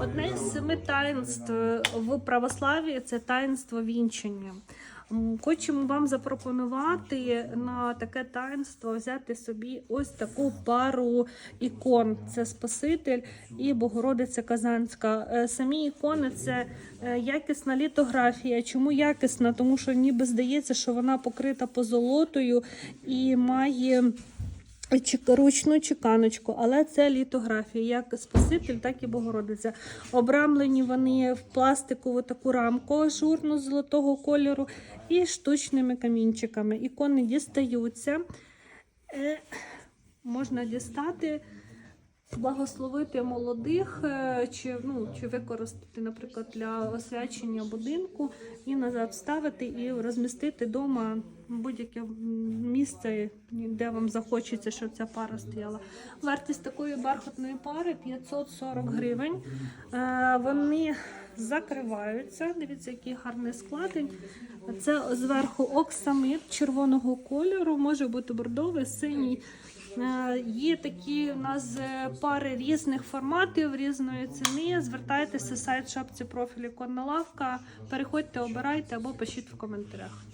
Одне з семи таїнств в православ'ї це таїнство вінчання. М, Хочемо вам запропонувати на таке таїнство взяти собі ось таку пару ікон: це Спаситель і Богородиця Казанська. Е, Самі ікони це е, якісна літографія. Чому якісна? Тому що ніби здається, що вона покрита позолотою і має. Ручну чеканочку, але це літографія, як Спаситель, так і Богородиця. Обрамлені вони в пластикову таку рамку ажурну золотого кольору і штучними камінчиками. Ікони дістаються. Е, можна дістати, благословити молодих, е, чи, ну, чи використати, наприклад, для освячення будинку і назад вставити і розмістити вдома будь-яке місце, де вам захочеться, щоб ця пара стояла. Вартість такої бархатної пари 540 гривень. Е, Вони закриваються. Дивіться, який гарний складень. Це зверху оксамит червоного кольору, може бути бордовий, синій. Е, Є такі у нас е, пари різних форматів, різної ціни. Звертайтеся сайт шапці профілі Конна Лавка. Переходьте, обирайте або пишіть в коментарях.